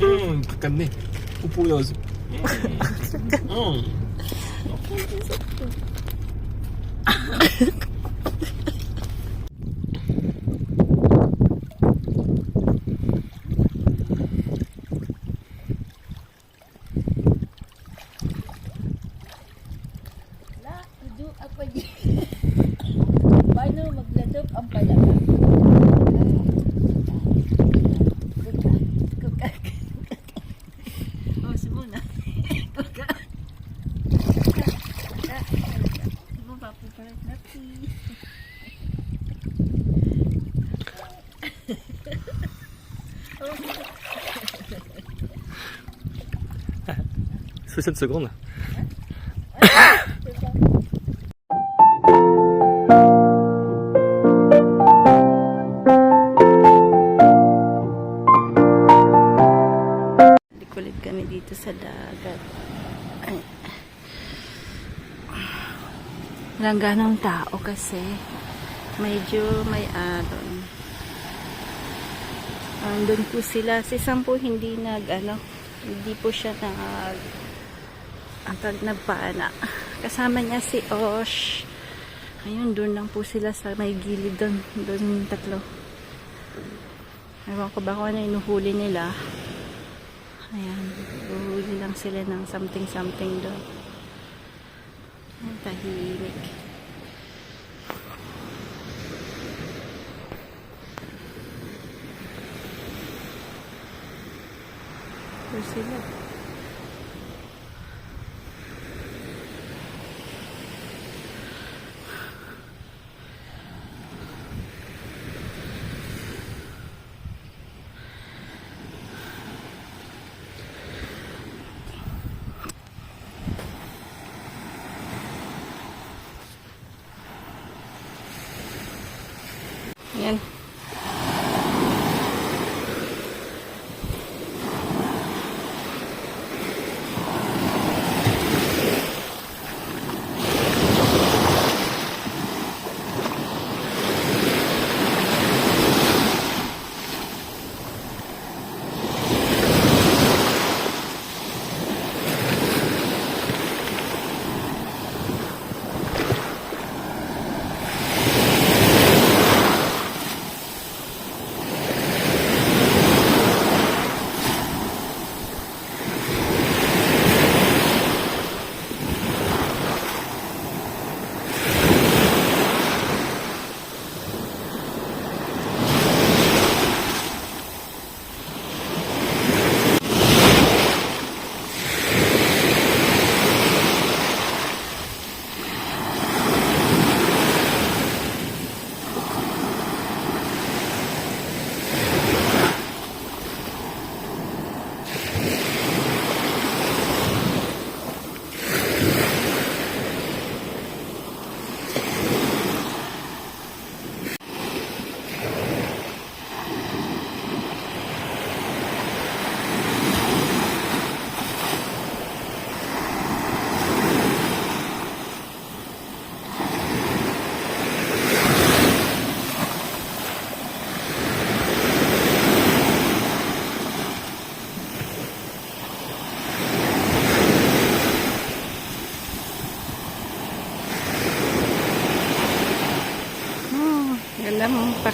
М, как одни. Упулилась. La, ako di. Paano magladog ang palaka? 60 secondes. Likulit kami dito sa dagat. Ay. Walang ganong tao kasi medyo may aron. Andun po sila. Si Sam po hindi nag, ano, hindi po siya nag, tag nagpaana. Kasama niya si Osh. Ayun, doon lang po sila sa may gilid doon. Doon tatlo. Ewan ko ba kung ano inuhuli nila. Ayan, huhuli lang sila ng something-something doon. Ang tahimik. Doon sila.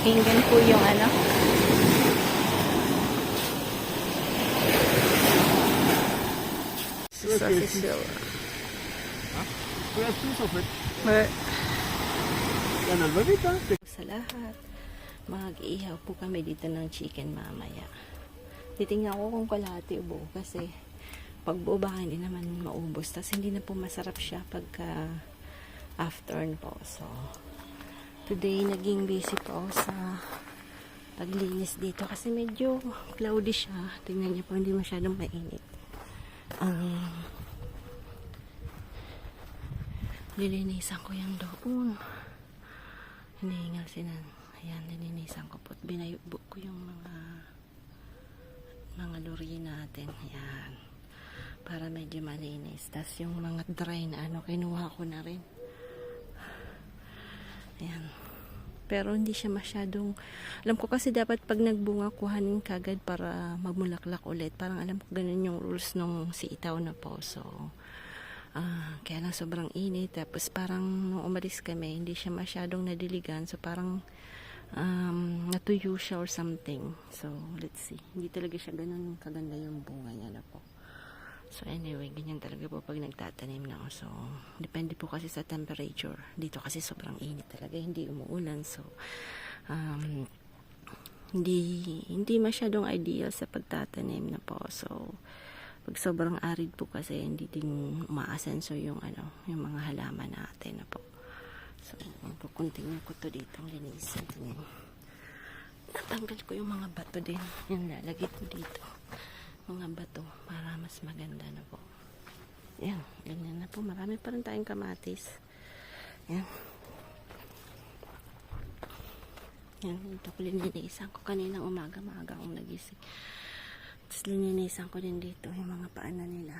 Pakinggan po yung ano. Sausage daw. Tous en fait. But, Yan, va vite, hein. sa lahat, mag-ihaw po kami dito ng chicken mamaya. Titingnan ko kung kalahati ubo kasi pag buo baka hindi naman maubos. Tapos hindi na po masarap siya pagka after po. So, today naging busy po ako sa paglinis dito kasi medyo cloudy siya. Tingnan niyo po, hindi masyadong mainit. Ang lilinisan ko yung doon. Hinihingal sinan. Ayan, nilinisan ko po. at Binayubok ko yung mga mga lorry natin. Ayan. Para medyo malinis. Tapos yung mga dry na ano, kinuha ko na rin. Ayan. Pero hindi siya masyadong... Alam ko kasi dapat pag nagbunga, kuhanin kagad para magmulaklak ulit. Parang alam ko ganun yung rules nung si Itaw na po. So, ah, kaya lang sobrang init. Tapos parang nung umalis kami, hindi siya masyadong nadiligan. So, parang um, natuyo siya or something. So, let's see. Hindi talaga siya ganun kaganda yung bunga niya na po. So anyway, ganyan talaga po pag nagtatanim na ako. So, depende po kasi sa temperature. Dito kasi sobrang init talaga, hindi umuulan. So, um, hindi hindi masyadong ideal sa pagtatanim na po. So, pag sobrang arid po kasi hindi din umaasenso yung ano, yung mga halaman natin na po. So, continue ko to dito linisin. Tingnan. Natanggal ko yung mga bato din. Yan, lalagay ko dito mga bato para mas maganda na po. Yan, ganyan na po. Marami pa rin tayong kamatis. Yan. Yan, ito ko lininisan ko. Kaninang umaga, maaga akong nagising. Tapos lininisan ko din dito yung mga paanan nila.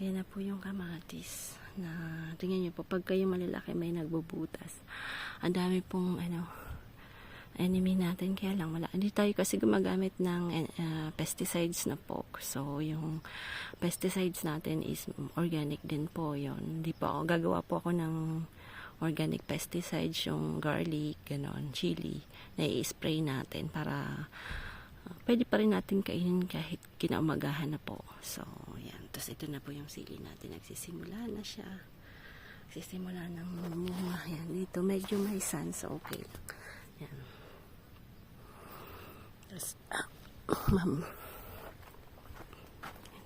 Ayan na po yung kamatis na tingnan nyo po pag kayo malalaki may nagbubutas ang dami pong ano enemy natin kaya lang wala. Hindi tayo kasi gumagamit ng uh, pesticides na po so yung pesticides natin is organic din po yon hindi po ako gagawa po ako ng organic pesticides yung garlic ganon chili na i-spray natin para uh, pwede pa rin natin kainin kahit kinaumagahan na po. So yan. Tapos ito na po yung sili natin. Nagsisimula na siya. Nagsisimula ng mga yan dito. Medyo may sun so okay lang. Yan tapos, ah, ma'am.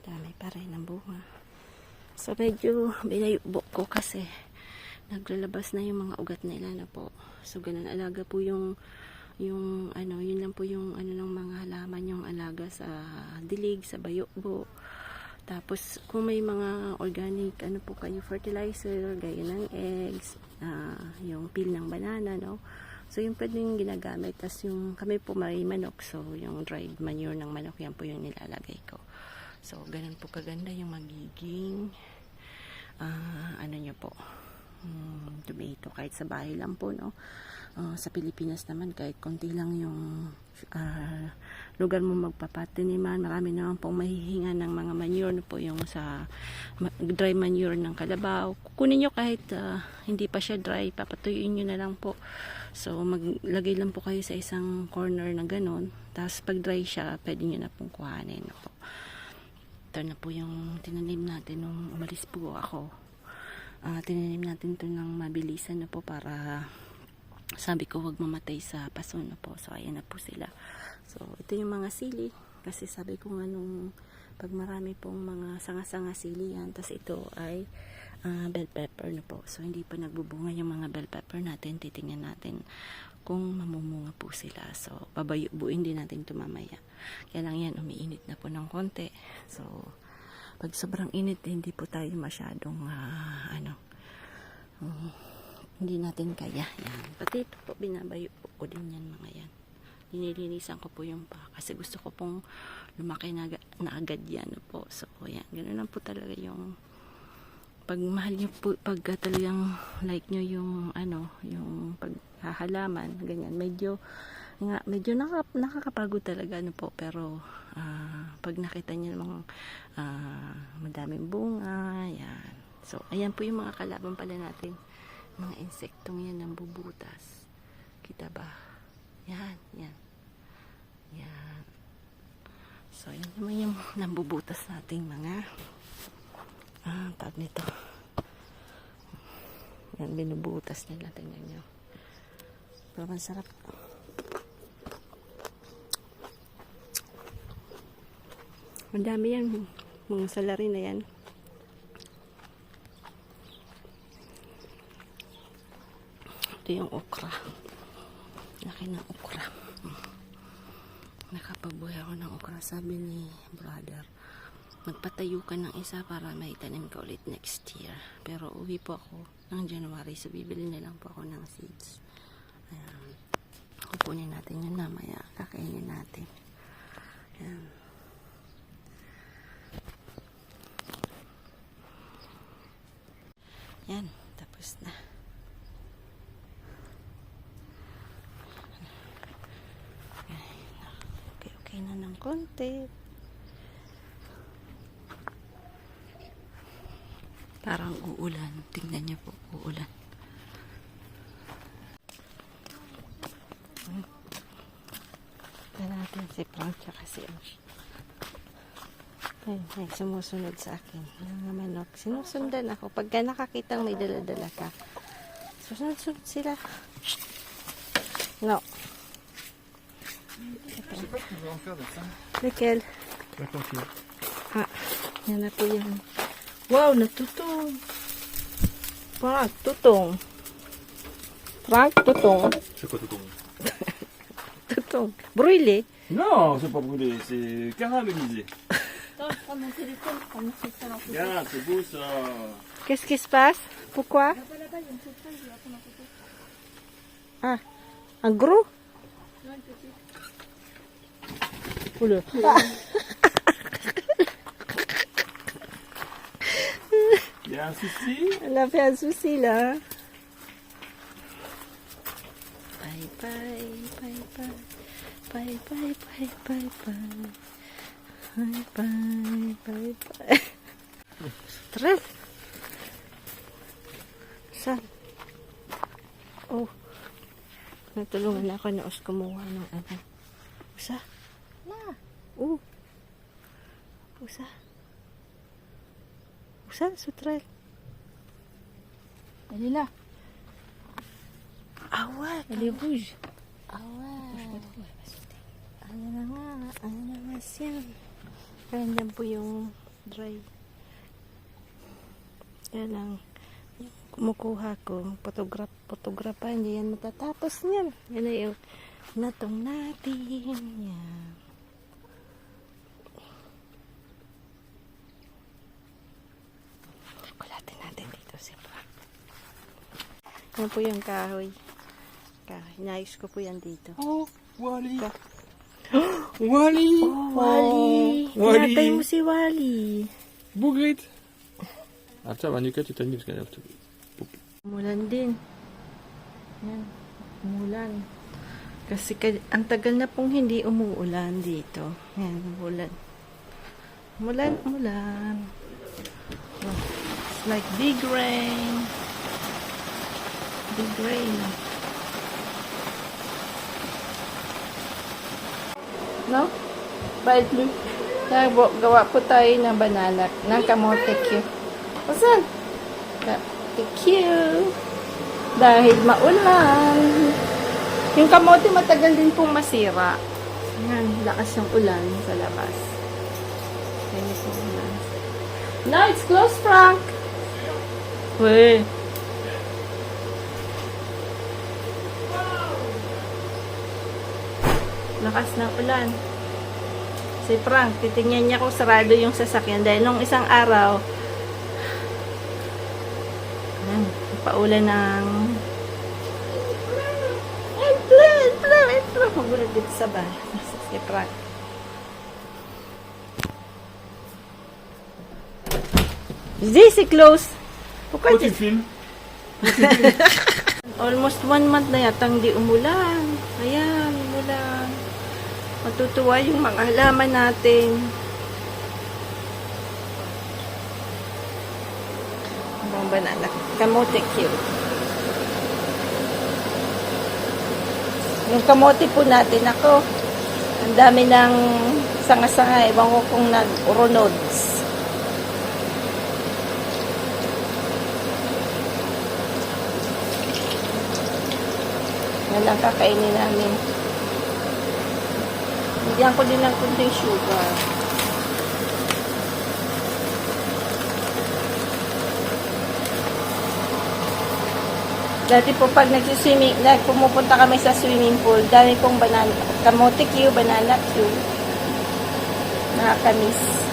Dami pa rin ng bunga. So, medyo binayubo ko kasi naglalabas na yung mga ugat nila na po. So, ganun. Alaga po yung yung ano, yun lang po yung ano ng mga halaman yung alaga sa dilig, sa bayokbo. Tapos, kung may mga organic, ano po kayo, fertilizer, gaya ng eggs, ah, yung peel ng banana, no? So, yung pwedeng ginagamit. Tapos, yung kami po may manok. So, yung dried manure ng manok, yan po yung nilalagay ko. So, ganun po kaganda yung magiging ah, ano nyo po um, tomato. Kahit sa bahay lang po, no? Ah, sa Pilipinas naman, kahit konti lang yung ah, lugar mo magpapatiniman. Marami naman pong mahihinga ng mga manure no po yung sa dry manure ng kalabaw. Kukunin nyo kahit ah, hindi pa siya dry, papatuyuin nyo na lang po. So, maglagay lang po kayo sa isang corner na ganun. Tapos, pag dry siya, pwede nyo na pong kuhanin. Po. Ito na po yung tinanim natin nung umalis po ako. Ah, tinanim natin to ng mabilisan na po para sabi ko wag mamatay sa paso na po. So, ayan na po sila. So, ito yung mga sili. Kasi sabi ko nga nung pag marami pong mga sanga-sanga sili yan. Tapos ito ay ah, bell pepper na po. So, hindi pa nagbubunga yung mga bell pepper natin. Titingnan natin kung mamumunga po sila. So, babayubuin din natin ito mamaya. Kaya lang yan, umiinit na po ng konti. So, pag sobrang init, hindi po tayo masyadong, ah, ano, um, hindi natin kaya. Yan. Pati ito po, binabayo po ko din yan mga yan. Linilinisan ko po yung pa. Kasi gusto ko pong lumaki na, na agad yan po. So, yan. Ganun lang po talaga yung pag mahal nyo po, pag uh, talagang like nyo yung ano, yung paghahalaman, ganyan, medyo nga, medyo nakaka, nakakapagod talaga ano po, pero ah, pag nakita nyo namang ah, madaming bunga, yan. So, ayan po yung mga kalaban pala natin. Mga insektong yan ng bubutas. Kita ba? Yan, yan. Yan. So, yan naman yung nambubutas nating mga ah, tawag nito. Yan, binubutas nila. Tingnan nyo. Pero ang sarap. Ang dami yan. Mga salari na yan. Ito yung okra. Laki ng okra. Nakapabuhay ako ng okra. Sabi ni brother, magpatayo ka ng isa para may tanim ka ulit next year. Pero uwi po ako ng January. So, bibili na lang po ako ng seeds. Ayan. Kukunin natin yun mamaya. Kakainin natin. Ayan. Ayan. Tapos na. Okay, okay na ng konti. Parang uulan. Tingnan niyo po, uulan. Tignan natin si Frank tsaka si Osh. Ay, ay, sumusunod sa akin. Yung mga manok. Sinusundan ako. Pagka nakakitang may dala-dala ka, susunod-sunod sila. No. Lequel? La confie. Ah, yan na po yan. Wow, natutong. Frank, tutong. Frank, tutong. C'est quoi tout ton Tutong. Brûlé. Non, c'est pas brûlé, c'est caramélisé. Attends, je prends mon téléphone, je prends mon téléphone en photo. Regarde, c'est beau ça. Qu'est-ce qui se passe? Pourquoi? Là-bas, là-bas, il y a une petite feuille, je vais la prendre en photo. Ah, un gros? Non, une petite. Oula. Il un souci Elle a fait un souci là. Bye bye, bye bye. Bye bye, bye bye, bye. Bye bye, bye bye. Tara. Saan? Oh. Natulungan ako na os kumuha ng ano. Usa. Na. Oh. Usa. Usa, sutrel. Elle est là, Ah ouais, elle est rouge. Ah ouais. Ano na nga, ano na nga siya. Kaya dyan po yung dry. Kaya lang, kumukuha ko, photograph, photograph hindi yan matatapos niyan. Yan na yung natong natin. Yan. Kulatin natin dito si Frank. Yan po yung kahoy. Kahoy. Inayos ko po yan dito. Oh, Wally. Ka- Wally. Oh, Wally. Wally. Hinatay mo si Wally. Manuka, tu t'as mis parce qu'elle a... Umulan din. Yan. Umulan. Kasi ka- ang tagal na pong hindi umuulan dito. Yan, umulan. Umulan, umulan. Oh, it's like big rain. Big rain. No? Bait. Kaya bu- gawa po tayo ng banana, ng kamote Q. Asan? Kamote Q. Dahil maulan. Yung kamote matagal din pong masira. Yan, lakas ng ulan sa labas. Yung ulan. No, it's closed, Frank. Wait. Lakas ng ulan. Si Frank, titingnan niya kung sarado yung sasakyan dahil nung isang araw, ayan, paulan ng Entlo, entlo, entlo. Magulat dito sa bahay. Si Frank. Is close. Pourquoi tu filmes Almost one month na yatang di umulan. Matutuwa yung mga halaman natin. Ang banana. Kamote cute. Yung kamote po natin ako. Ang dami ng sanga-sanga. Ewan ko kung nag-uronods. Yan ang kakainin namin. Bigyan ko din ng kunting sugar. Dati po pag nagsiswimming, nag pumupunta kami sa swimming pool, dami pong banana, kamote Q, banana Q. Nakakamiss.